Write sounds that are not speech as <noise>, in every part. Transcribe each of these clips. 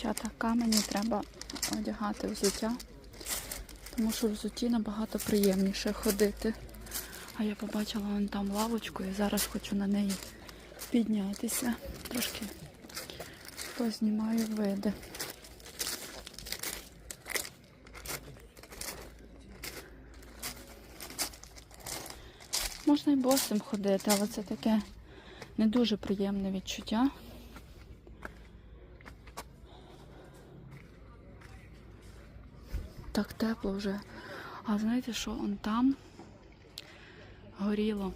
Дівчата, камені треба одягати взуття, тому що взутті набагато приємніше ходити. А я побачила вон там лавочку і зараз хочу на неї піднятися. Трошки познімаю види. Можна й босим ходити, але це таке не дуже приємне відчуття. Так тепло вже. А знаєте, що он там горіло?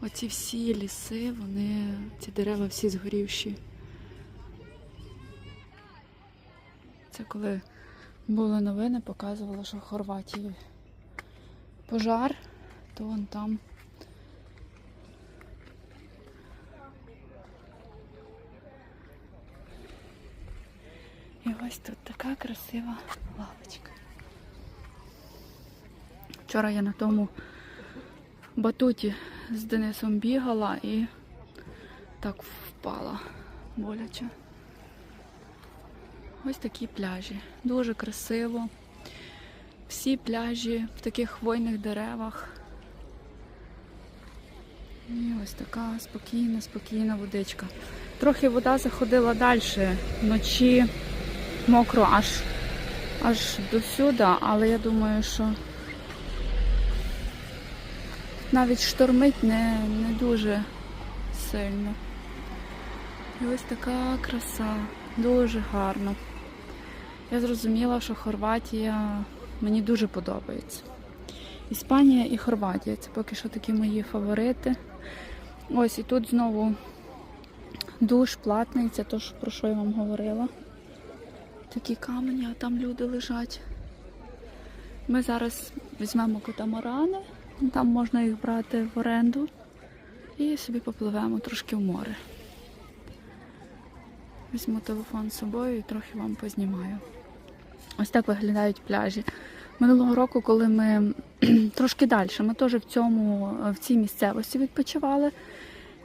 Оці всі ліси, вони, ці дерева всі згорівші. Це коли були новини, показувало, що в Хорватії пожар, то вон там. І ось тут така красива лавочка. Вчора я на тому батуті з Денисом бігала і так впала боляче. Ось такі пляжі. Дуже красиво. Всі пляжі в таких хвойних деревах. І ось така спокійна, спокійна водичка. Трохи вода заходила далі. Вночі мокро аж аж до сюди, але я думаю, що навіть штормить не, не дуже сильно. І ось така краса, дуже гарно. Я зрозуміла, що Хорватія мені дуже подобається. Іспанія і Хорватія це поки що такі мої фаворити. Ось і тут знову душ платний, це то, про що я вам говорила. Такі камені, а там люди лежать. Ми зараз візьмемо катамарани, там можна їх брати в оренду і собі попливемо трошки в море. Візьму телефон з собою і трохи вам познімаю. Ось так виглядають пляжі. Минулого року, коли ми <clears throat> трошки далі, ми теж в цьому, в цій місцевості відпочивали.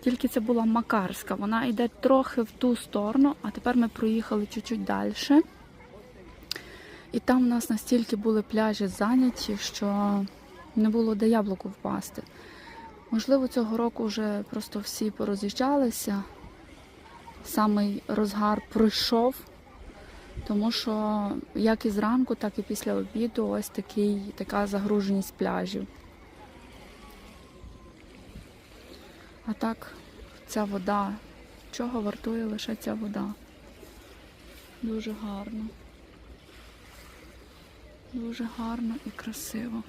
Тільки це була Макарська. Вона йде трохи в ту сторону, а тепер ми проїхали чуть-чуть далі. І там у нас настільки були пляжі зайняті, що не було де яблуку впасти. Можливо, цього року вже просто всі пороз'їжджалися. Самий розгар пройшов, тому що як і зранку, так і після обіду ось такий, така загруженість пляжів. А так, ця вода, чого вартує лише ця вода? Дуже гарно. Дуже гарно і красиво.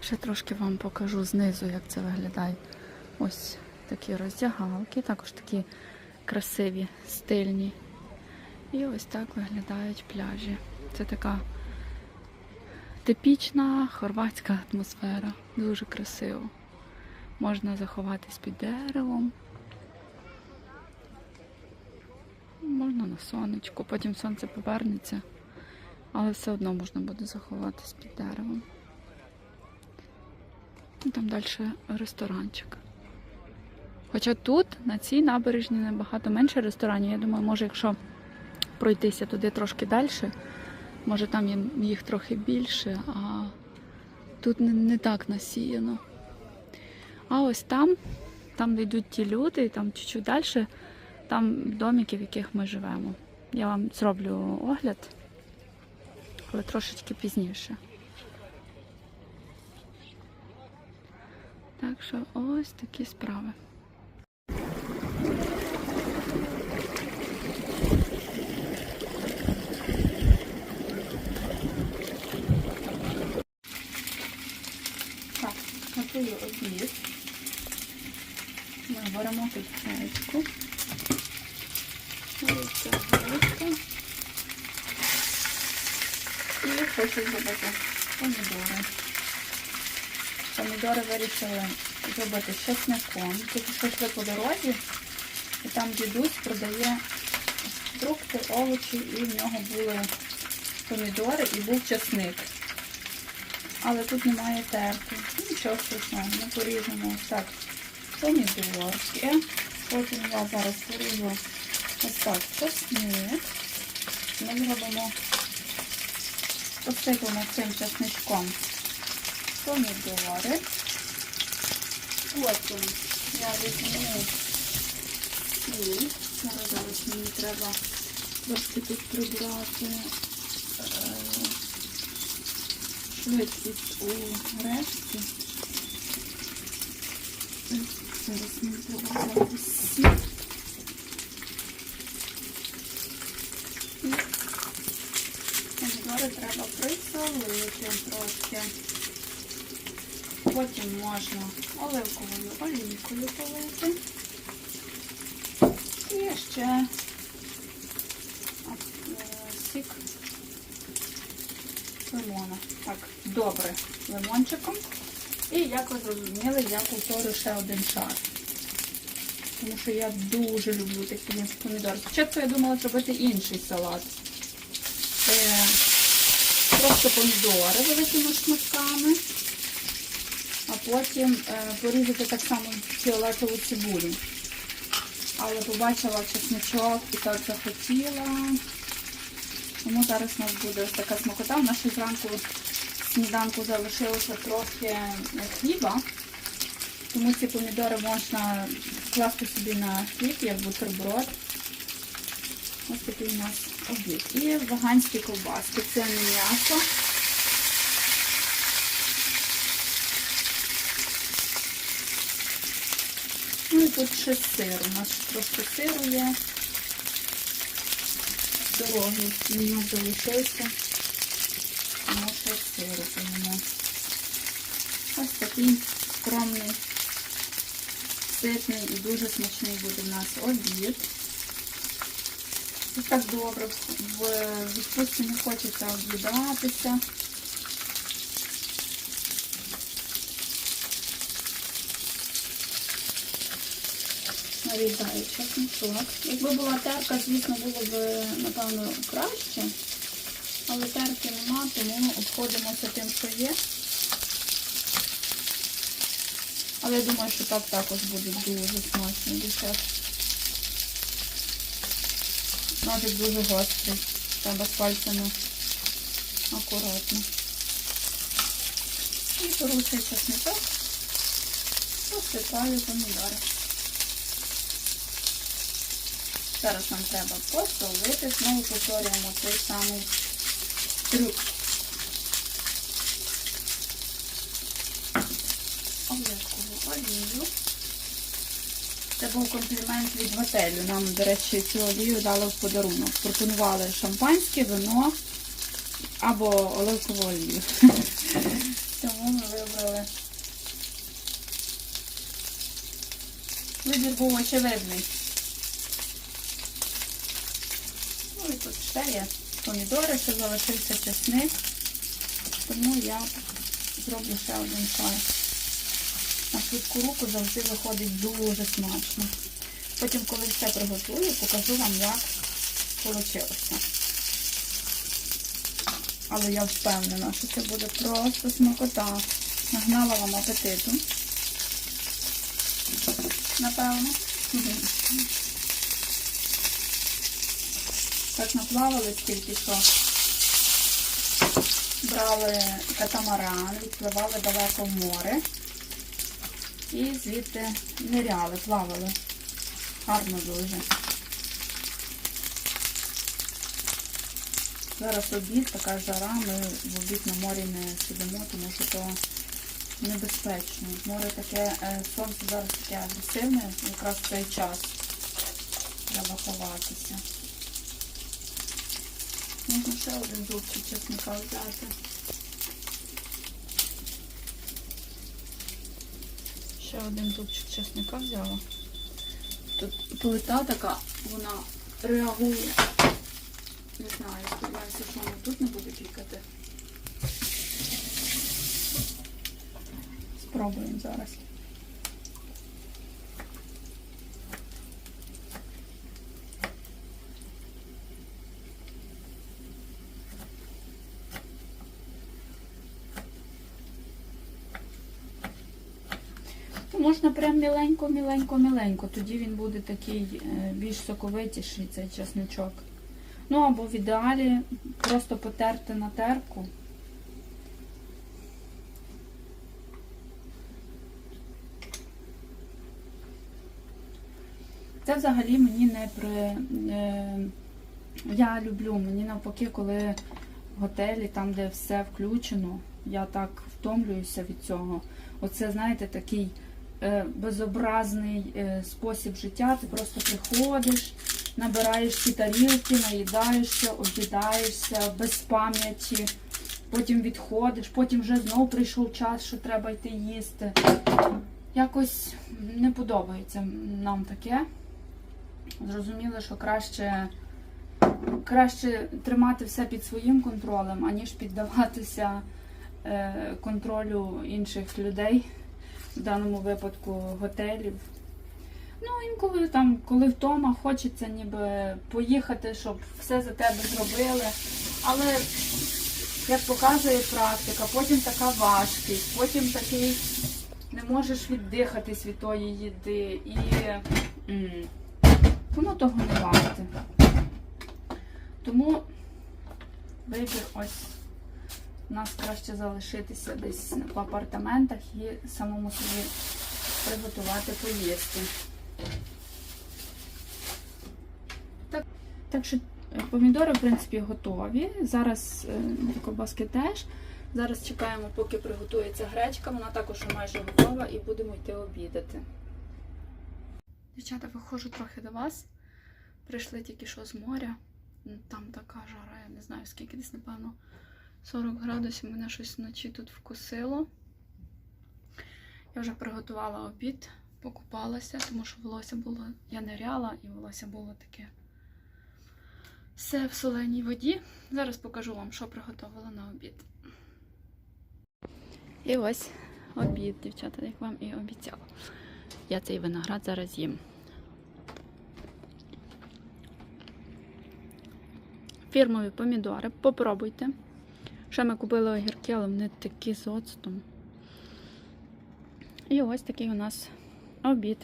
Ще трошки вам покажу знизу, як це виглядає. Ось такі роздягалки, також такі красиві, стильні. І ось так виглядають пляжі. Це така типічна хорватська атмосфера. Дуже красиво. Можна заховатись під деревом. Можна на сонечку, потім сонце повернеться, але все одно можна буде заховатись під деревом. І там далі ресторанчик. Хоча тут, на цій набережні, набагато менше ресторанів. Я думаю, може, якщо пройтися туди трошки далі, може там їх трохи більше, а тут не, не так насіяно. А ось там, там де йдуть ті люди, і там чуть-чуть далі, там домики, в яких ми живемо. Я вам зроблю огляд, але трошечки пізніше. Так що ось такі справи. Так, готую обід. Ми беремо тут чайку. Ось ця гречка. І хочу зробити помідори. Помідори вирішили зробити з чесником. Тільки що по дорозі, і там дідусь продає фрукти, овочі, і в нього були помідори і був чесник. Але тут немає терки. Ну, Нічого страшного, ми поріжемо так помідорки. Потім я зараз поріжу Ось так, чесник. Ми зробимо, посипемо цим чесничком помідори. Потім я візьму сіль. Зараз, зараз мені треба трошки тут прибрати е, швидкість у решті. Зараз мені треба взяти сіль. І Помідори треба присолити трошки. Потім можна оливковою олійкою полити. І ще е, сік лимона. Так, добре, лимончиком. І як ви зрозуміли, я повторю ще один шар. Тому що я дуже люблю такі помідори. Спочатку я думала зробити інший салат. Е, просто помідори великими шматками, потім е, порізати так само фіолетову цибулю. Але побачила чесничок і так захотіла. Тому зараз у нас буде ось така смакота. У нас ще зранку сніданку залишилося трохи е, хліба. Тому ці помідори можна класти собі на хліб, як бутерброд. Ось такий у нас обід. І веганські ковбаски. Це м'ясо. Тут ще сир. У нас трошки сиру є. Дорогий нас залишився. Тому ще сиру поїмо. Ось такий скромний, ситний і дуже смачний буде у нас обід. І так добре. В відпустці не хочеться об'їдатися. Нарізаю чесночок. Якби була терка, звісно, було б, напевно, краще. Але терки нема, тому обходимося тим, що є. Але я думаю, що так також буде дуже смачний десерт. Ножик дуже гострий. Треба з пальцями акуратно. І цей чесничок, посипаю помідори. Зараз нам треба посолити, знову повторюємо той самий трюк. Оливкову олію. Це був комплімент від готелю. Нам, до речі, цю олію дали в подарунок. Пропонували шампанське, вино або оливкову олію. <laughs> Тому ми вибрали. Вибір був очевидний. Ще є помідори, ще залишився чесник. Тому я зроблю ще один шар. На швидку руку завжди виходить дуже смачно. Потім, коли все приготую, покажу вам, як вийшло. Але я впевнена, що це буде просто смакота. Нагнала вам апетиту. Напевно. Так наплавали тільки що. Брали катамаран, відпливали далеко в море. І звідти ниряли, плавали. Гарно дуже. Зараз обід, така жара, ми в обід на морі не сидимо, тому що то небезпечно. Море таке, е, сонце зараз таке агресивне, якраз в цей час треба ховатися. Можна ще один зубчик чесника взяти. Ще один зубчик чесника взяла. Тут плита така, вона реагує. Не знаю, сподіваюся, що вона тут не буде кікати. Спробуємо зараз. Ну, можна прям міленько, міленько, міленько. Тоді він буде такий е, більш соковитіший, цей чесничок. Ну або в ідеалі просто потерти на терку. Це взагалі мені не при. Е, я люблю, мені навпаки, коли в готелі, там, де все включено, я так втомлююся від цього. Оце, знаєте, такий безобразний е, спосіб життя. Ти просто приходиш, набираєш ці тарілки, наїдаєшся, об'їдаєшся без пам'яті, потім відходиш, потім вже знов прийшов час, що треба йти їсти. Якось не подобається нам таке. Зрозуміло, що краще, краще тримати все під своїм контролем, аніж піддаватися е, контролю інших людей, в даному випадку готелів. Ну, інколи там, коли вдома хочеться ніби поїхати, щоб все за тебе зробили. Але, як показує практика, потім така важкість, потім такий не можеш віддихатись від тої їди. І воно того не варте. Тому вибір ось нас краще залишитися десь в апартаментах і самому собі приготувати поїсти. Так, так що е, помідори, в принципі, готові. Зараз е, ковбаски теж. Зараз чекаємо, поки приготується гречка. Вона також майже готова і будемо йти обідати. Дівчата, виходжу трохи до вас. Прийшли тільки що з моря. Там така жара, я не знаю скільки десь, напевно, 40 градусів. Мене щось вночі тут вкусило. Я вже приготувала обід, покупалася, тому що волосся було, я ниряла, і волосся було таке все в соленій воді. Зараз покажу вам, що приготувала на обід. І ось обід, дівчата, як вам і обіцяла. Я цей виноград зараз їм. Фірмові помідори, попробуйте. Ще ми купили огірки, але вони такі з оцтом. І ось такий у нас обід.